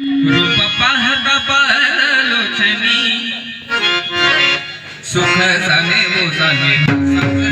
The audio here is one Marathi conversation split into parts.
रूप पाहता पालोचनी सुख झाले वो झाले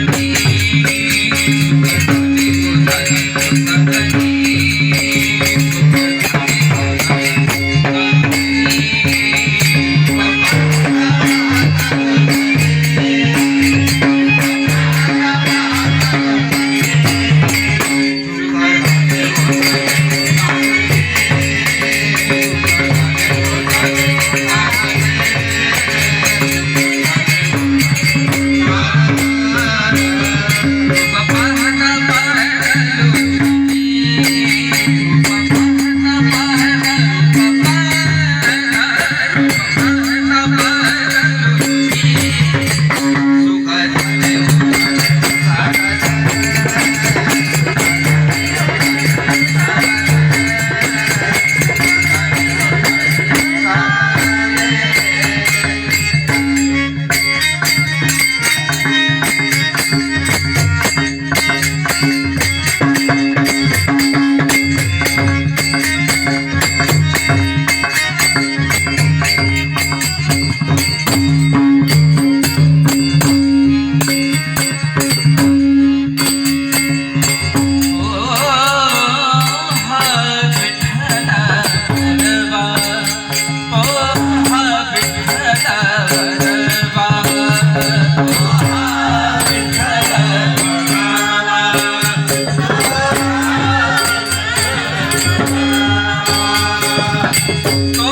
Oh.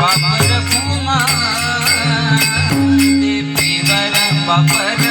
बापर कुमार देवीवर बापर